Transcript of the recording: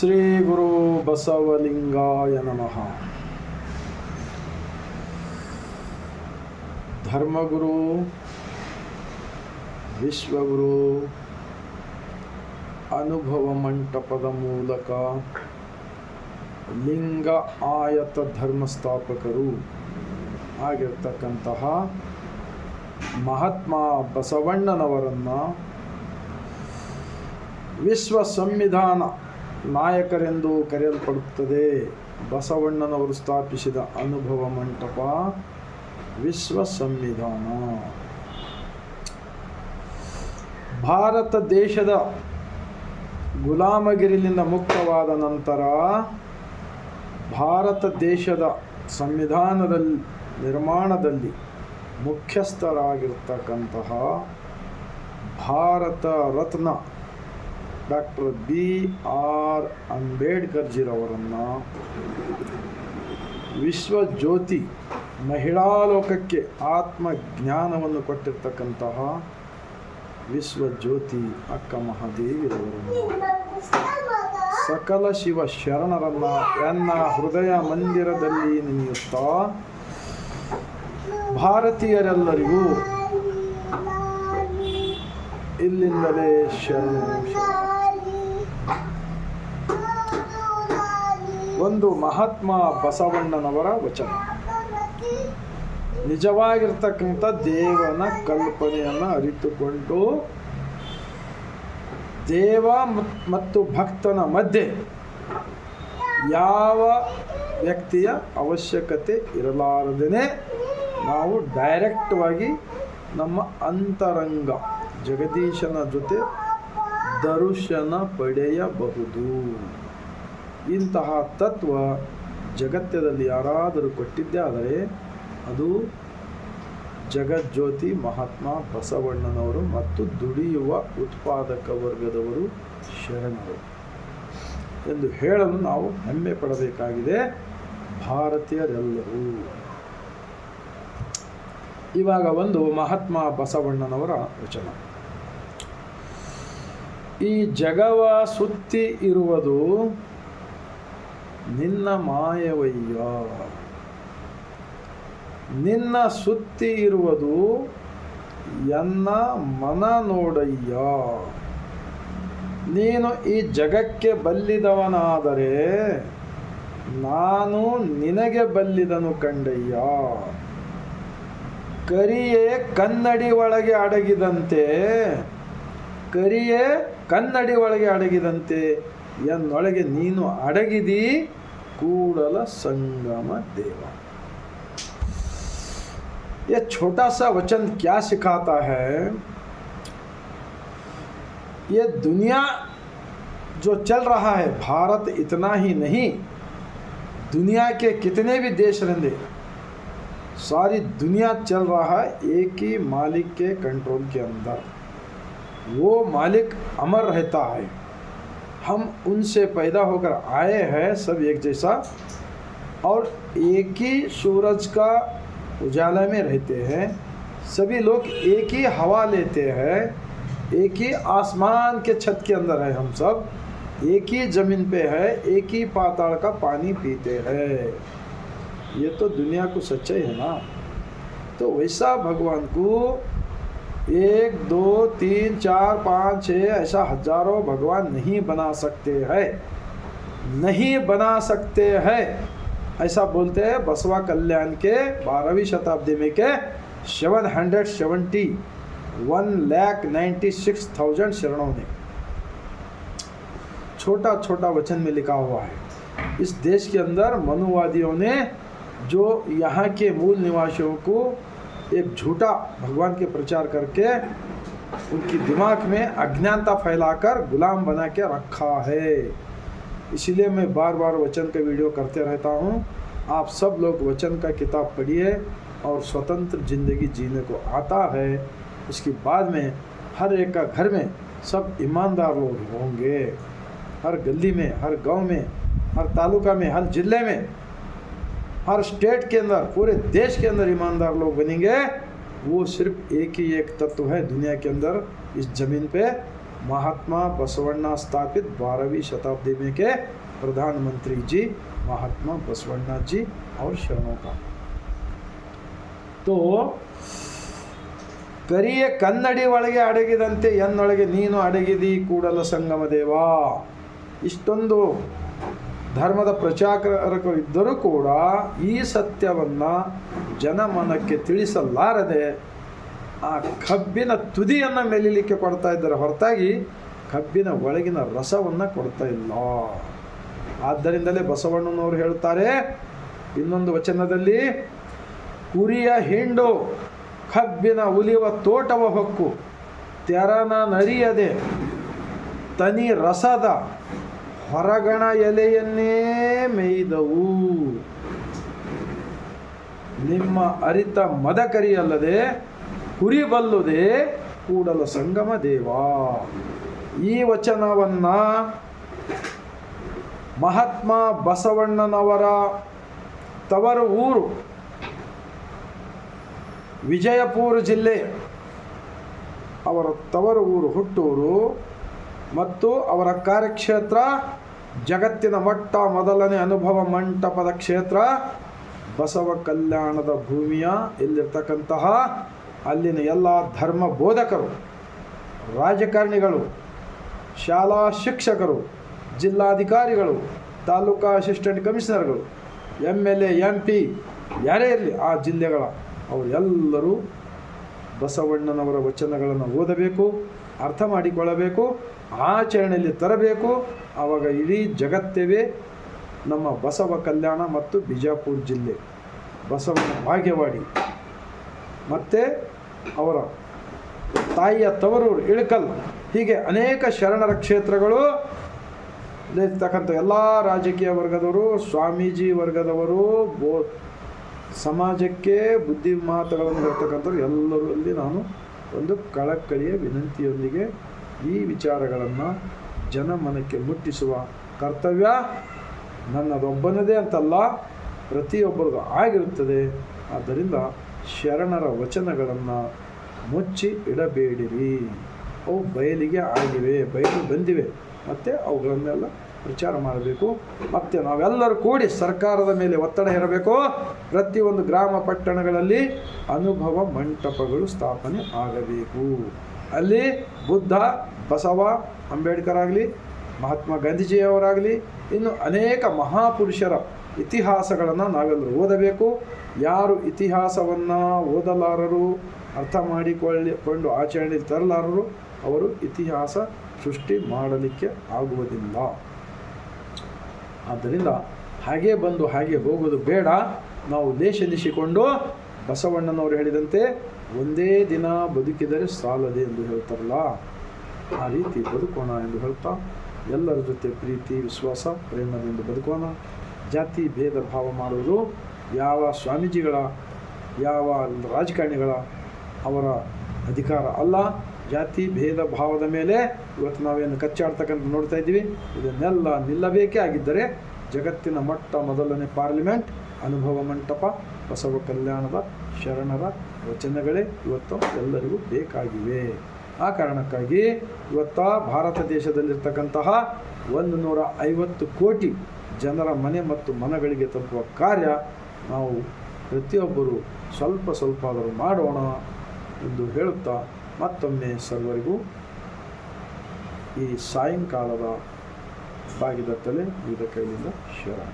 ಶ್ರೀ ಗುರು ಬಸವಲಿಂಗಾಯ ನಮಃ. ಧರ್ಮಗುರು, ವಿಶ್ವಗುರು, ಅನುಭವ ಮಂಟಪದ ಮೂಲಕ ಲಿಂಗ ಆಯತ ಧರ್ಮಸ್ಥಾಪಕರು ಆಗಿರ್ತಕ್ಕಂತಹ ಮಹಾತ್ಮ ಬಸವಣ್ಣನವರನ್ನು ವಿಶ್ವ ಸಂವಿಧಾನ ನಾಯಕರೆಂದು ಕರೆಯಲ್ಪಡುತ್ತದೆ. ಬಸವಣ್ಣನವರು ಸ್ಥಾಪಿಸಿದ ಅನುಭವ ಮಂಟಪ ವಿಶ್ವ ಸಂವಿಧಾನ ಭಾರತ ದೇಶದ ಗುಲಾಮಗಿರಿಲಿಂದ ಮುಕ್ತವಾದ ನಂತರ ಭಾರತ ದೇಶದ ಸಂವಿಧಾನದಲ್ಲಿ, ನಿರ್ಮಾಣದಲ್ಲಿ ಮುಖ್ಯಸ್ಥರಾಗಿರ್ತಕ್ಕಂತಹ Bharat Ratna doctor B R ಅಂಬೇಡ್ಕರ್ಜಿರವರನ್ನು ವಿಶ್ವ ಜ್ಯೋತಿ ಮಹಿಳಾ ಲೋಕಕ್ಕೆ ಆತ್ಮಜ್ಞಾನವನ್ನು ಕೊಟ್ಟಿರ್ತಕ್ಕಂತಹ ವಿಶ್ವ ಜ್ಯೋತಿ ಅಕ್ಕ ಮಹಾದೇವಿರವರನ್ನು. ಸಕಲ ಶಿವ ಶರಣರನ್ನ ಎನ್ನ ಹೃದಯ ಮಂದಿರದಲ್ಲಿ ನೆನೆಯುತ್ತಾ ಭಾರತೀಯರೆಲ್ಲರಿಗೂ ಇಲ್ಲಿಂದಲೇ ಶರಣು ಒಂದು ಮಹಾತ್ಮ ಬಸವಣ್ಣನವರ ವಚನ. ನಿಜವಾಗಿರ್ತಕ್ಕಂಥ ದೇವನ ಕಲ್ಪನೆಯನ್ನು ಅರಿತುಕೊಂಡು ದೇವ ಮತ್ತು ಭಕ್ತನ ಮಧ್ಯೆ ಯಾವ ವ್ಯಕ್ತಿಯ ಅವಶ್ಯಕತೆ ಇರಲಾರದೇ ನಾವು ಡೈರೆಕ್ಟ್ವಾಗಿ ನಮ್ಮ ಅಂತರಂಗ ಜಗದೀಶನ ಜೊತೆ ದರ್ಶನ ಪಡೆಯಬಹುದು ಇಂತಹ ತತ್ವ ಜಗತ್ತದಲ್ಲಿ ಯಾರಾದರೂ ಕೊಟ್ಟಿದ್ದೇ ಆದರೆ ಅದು ಜಗಜ್ಯೋತಿ ಮಹಾತ್ಮ ಬಸವಣ್ಣನವರು ಮತ್ತು ದುಡಿಯುವ ಉತ್ಪಾದಕ ವರ್ಗದವರು ಶರಣರು. ಎಂದು ಹೇಳಲು ನಾವು ಹೆಮ್ಮೆ ಪಡಬೇಕಾಗಿದೆ ಭಾರತೀಯರೆಲ್ಲರೂ. ಇವಾಗ ಒಂದು ಮಹಾತ್ಮ ಬಸವಣ್ಣನವರ ವಚನ. ಈ ಜಗವ ಸುತ್ತಿ ಇರುವುದು ನಿನ್ನ ಮಾಯವಯ್ಯ. ನಿನ್ನ ಸುತ್ತಿ ಇರುವುದು ಎನ್ನ ಮನ ನೋಡಯ್ಯ. ನೀನು ಈ ಜಗಕ್ಕೆ ಬಲ್ಲಿದವನಾದರೆ ನಾನು ನಿನಗೆ ಬಲ್ಲಿದನು ಕಂಡಯ್ಯ. ಕರಿಯೇ ಕನ್ನಡಿ ಒಳಗೆ ಅಡಗಿದಂತೆ ಕರಿಯೇ ಕನ್ನಡಿ ಒಳಗೆ ಅಡಗಿದಂತೆ ಎನ್ನೊಳಗೆ ನೀನು ಅಡಗಿದಿ ಕೂಡಲ ಸಂಗಮ ದೇವ ये छोटा सा वचन क्या सिखाता है ये दुनिया जो चल रहा है भारत इतना ही नहीं दुनिया के कितने भी देश रहते सारी दुनिया चल रहा है एक ही मालिक के कंट्रोल के अंदर वो मालिक अमर रहता है। हम उनसे पैदा होकर आए हैं सब एक जैसा और एक ही सूरज का उजाला में रहते हैं। सभी लोग एक ही हवा लेते हैं, एक ही आसमान के छत के अंदर है हम सब, एक ही ज़मीन पे है, एक ही पाताल का पानी पीते हैं। ये तो दुनिया को सच्चाई है ना? तो वैसा भगवान को एक, दो, तीन, चार, पाँच छः ऐसा हज़ारों भगवान नहीं बना सकते हैं। नहीं बना सकते हैं। ऐसा बोलते हैं बसवा कल्याण के बारहवीं शताब्दी में के seven hundred seventy one lakh ninety six thousand शरणों ने। छोटा छोटा वचन में लिखा हुआ है। इस देश के अंदर मनुवादियों ने जो यहाँ के मूल निवासियों को एक झूठा भगवान के प्रचार करके उनकी दिमाग में अज्ञानता फैलाकर गुलाम बना के रखा है। इसलिए मैं बार बार वचन का वीडियो करते रहता हूँ। आप सब लोग वचन का किताब पढ़िए और स्वतंत्र ज़िंदगी जीने को आता है। उसके बाद में हर एक का घर में सब ईमानदार लोग होंगे। हर गली में, हर गाँव में, हर तालुका में, हर ज़िले में हर स्टेट के अंदर पूरे देश के अंदर ईमानदार लोग बनेंगे वो सिर्फ एक ही एक तत्व है दुनिया के अंदर इस ज़मीन पे महात्मा बसवण्णा स्थापित बारहवीं शताब्दी में के प्रधानमंत्री जी महात्मा बसवण्णा जी और शरणों का तो ಕರಿಯ ಕನ್ನಡಿ ಒಳಗೆ ಅಡಗಿದಂತೆ ಎನ್ನೊಳಗೆ ನೀನು ಅಡಗಿದಿ ಕೂಡಲ ಸಂಗಮ ದೇವ ಇಷ್ಟೊಂದು ಧರ್ಮದ ಪ್ರಚಾರಕರು ಇದ್ದರೂ ಕೂಡ ಈ ಸತ್ಯವನ್ನು ಜನಮನಕ್ಕೆ ತಿಳಿಸಲಾರದೆ ಆ ಕಬ್ಬಿನ ತುದಿಯನ್ನು ಮೆಲಿಲಿಕ್ಕೆ ಕೊಡ್ತಾ ಇದ್ದಾರೆ. ಹೊರತಾಗಿ ಕಬ್ಬಿನ ಒಳಗಿನ ರಸವನ್ನು ಕೊಡ್ತಾ ಇಲ್ಲ. ಆದ್ದರಿಂದಲೇ ಬಸವಣ್ಣನವರು ಹೇಳ್ತಾರೆ ಇನ್ನೊಂದು ವಚನದಲ್ಲಿ, ಕುರಿಯ ಹಿಂಡು ಕಬ್ಬಿನ ಉಲಿಯುವ ತೋಟವ ಹೊಕ್ಕು, ತೆರನ ನರಿಯದೆ ತನಿ ರಸದ ಹೊರಗಣ ಎಲೆಯನ್ನೇ ಮೇಯ್ದವು. ನಿಮ್ಮ ಅರಿತ ಮದಕರಿಯಲ್ಲದೆ ಕುರಿಬಲ್ಲುದೆ ಕುರಿ ಬಲ್ಲುದೆ ಕೂಡಲ ಸಂಗಮ ದೇವ. ಈ ವಚನವನ್ನ ಮಹಾತ್ಮ ಬಸವಣ್ಣನವರ ತವರು ಊರು, ವಿಜಯಪುರ ಜಿಲ್ಲೆ, ಅವರ ತವರು ಊರು ಹುಟ್ಟೂರು. ಮತ್ತು ಅವರ ಕಾರ್ಯಕ್ಷೇತ್ರ ಜಗತ್ತಿನ ಮೊಟ್ಟ ಮೊದಲನೇ ಅನುಭವ ಮಂಟಪದ ಕ್ಷೇತ್ರ ಬಸವ ಕಲ್ಯಾಣದ ಭೂಮಿಯ ಇಲ್ಲಿರ್ತಕ್ಕಂತಹ ಅಲ್ಲಿನ ಎಲ್ಲ ಧರ್ಮ ಬೋಧಕರು, ರಾಜಕಾರಣಿಗಳು, ಶಾಲಾ ಶಿಕ್ಷಕರು, ಜಿಲ್ಲಾಧಿಕಾರಿಗಳು, taluka assistant ಕಮಿಷನರ್ಗಳು M L A M P ಯಾರೇ ಇರಲಿ ಆ ಜಿಲ್ಲೆಗಳ ಅವರೆಲ್ಲರೂ ಬಸವಣ್ಣನವರ ವಚನಗಳನ್ನು ಓದಬೇಕು, ಅರ್ಥ ಮಾಡಿಕೊಳ್ಳಬೇಕು ಆಚರಣೆಯಲ್ಲಿ ತರಬೇಕು. ಆವಾಗ ಇಡೀ ಜಗತ್ತೇವೇ ನಮ್ಮ ಬಸವ ಕಲ್ಯಾಣ ಮತ್ತು ಬಿಜಾಪುರ ಜಿಲ್ಲೆ. ಬಸವನ ಭಾಗ್ಯವಾಡಿ. ಮತ್ತು ಅವರ ತಾಯಿಯ ತವರೂರು ಇಳಕಲ್. ಹೀಗೆ ಅನೇಕ ಶರಣರ ಕ್ಷೇತ್ರಗಳು ಇರ್ತಕ್ಕಂಥ ಎಲ್ಲ ರಾಜಕೀಯ ವರ್ಗದವರು, ಸ್ವಾಮೀಜಿ ವರ್ಗದವರು, ಬೋ ಸಮಾಜಕ್ಕೆ ಬುದ್ಧಿ ಮಾತುಗಳನ್ನು ಹೇಳ್ತಕ್ಕಂಥವ್ರು ಎಲ್ಲರಲ್ಲಿ ನಾನು ಒಂದು ಕಳಕಳಿಯ ವಿನಂತಿಯೊಂದಿಗೆ ಈ ವಿಚಾರಗಳನ್ನು ಜನಮನಕ್ಕೆ ಮುಟ್ಟಿಸುವ ಕರ್ತವ್ಯ ನನ್ನದೊಬ್ಬನದೇ ಅಂತಲ್ಲ, ಪ್ರತಿಯೊಬ್ಬರದು ಆಗಿರುತ್ತದೆ. ಆದ್ದರಿಂದ ಶರಣರ ವಚನಗಳನ್ನು ಮುಚ್ಚಿ ಇಡಬೇಡಿರಿ. ಅವು ಬಯಲಿಗೆ ಆಗಿವೆ, ಬಯಲು ಬಂದಿವೆ. ಮತ್ತು ಅವುಗಳನ್ನೆಲ್ಲ ಪ್ರಚಾರ ಮಾಡಬೇಕು. ಮತ್ತು ನಾವೆಲ್ಲರೂ ಕೂಡಿ ಸರ್ಕಾರದ ಮೇಲೆ ಒತ್ತಡ ಇರಬೇಕು ಪ್ರತಿಯೊಂದು ಗ್ರಾಮ ಪಟ್ಟಣಗಳಲ್ಲಿ ಅನುಭವ ಮಂಟಪಗಳು ಸ್ಥಾಪನೆ ಆಗಬೇಕು. ಅಲ್ಲಿ ಬುದ್ಧ, ಬಸವ, ಅಂಬೇಡ್ಕರ್ ಆಗಲಿ, ಮಹಾತ್ಮ ಗಾಂಧೀಜಿಯವರಾಗಲಿ, ಇನ್ನು ಅನೇಕ ಮಹಾಪುರುಷರ ಇತಿಹಾಸಗಳನ್ನು ನಾವೆಲ್ಲರೂ ಓದಬೇಕು. ಯಾರು ಇತಿಹಾಸವನ್ನು ಓದಲಾರರು, ಅರ್ಥ ಮಾಡಿಕೊಳ್ಳಿಕೊಂಡು ಆಚರಣೆ ತರಲಾರರು, ಅವರು ಇತಿಹಾಸ ಸೃಷ್ಟಿ ಮಾಡಲಿಕ್ಕೆ ಆಗುವುದಿಲ್ಲ. ಆದ್ದರಿಂದ ಹಾಗೆ ಬಂದು ಹಾಗೆ ಹೋಗೋದು ಬೇಡ. ನಾವು ದೇಶ ನಿಶಿಕೊಂಡು ಬಸವಣ್ಣನವರು ಹೇಳಿದಂತೆ ಒಂದೇ ದಿನ ಬದುಕಿದರೆ ಸಾಲದೆ ಎಂದು ಹೇಳ್ತಾರಲ್ಲ, ಆ ರೀತಿ ಬದುಕೋಣ ಎಂದು ಹೇಳ್ತಾ ಎಲ್ಲರ ಜೊತೆ ಪ್ರೀತಿ, ವಿಶ್ವಾಸ, ಪ್ರೇಮದಿಂದ ಬದುಕೋಣ. ಜಾತಿ, ಭೇದ, ಭಾವ ಮಾಡುವುದು ಯಾವ ಸ್ವಾಮೀಜಿಗಳ, ಯಾವ ರಾಜಕಾರಣಿಗಳ ಅವರ ಅಧಿಕಾರ ಅಲ್ಲ. ಜಾತಿ, ಭೇದ, ಭಾವದ ಮೇಲೆ ಇವತ್ತು ನಾವೇನು ಕಚ್ಚಾಡ್ತಕ್ಕಂಥ ನೋಡ್ತಾ ಇದ್ದೀವಿ. ಇದನ್ನೆಲ್ಲ ನಿಲ್ಲಬೇಕೇ ಆಗಿದ್ದರೆ ಜಗತ್ತಿನ ಮೊಟ್ಟ ಮೊದಲನೇ ಪಾರ್ಲಿಮೆಂಟ್, ಅನುಭವ ಮಂಟಪ ಬಸವ ಕಲ್ಯಾಣದ ಶರಣರ ವಚನಗಳೇ ಇವತ್ತು ಎಲ್ಲರಿಗೂ ಬೇಕಾಗಿವೆ. ಆ ಕಾರಣಕ್ಕಾಗಿ ಇವತ್ತ ಭಾರತ ದೇಶದಲ್ಲಿರ್ತಕ್ಕಂತಹ ಒಂದು ನೂರ ಐವತ್ತು ಕೋಟಿ ಜನರ ಮನೆ ಮತ್ತು ಮನಗಳಿಗೆ ತಲುಪುವ ಕಾರ್ಯ ನಾವು ಪ್ರತಿಯೊಬ್ಬರು ಸ್ವಲ್ಪ ಸ್ವಲ್ಪ ಆದರೂ ಮಾಡೋಣ ಎಂದು ಹೇಳುತ್ತಾ ಮತ್ತೊಮ್ಮೆ ಸರ್ವರಿಗೂ ಈ ಸಾಯಂಕಾಲದ ಬಾಗಿದ ತಲೆ ವಿವಿಧ ಕೈಲಿಂದ ಶರಣ.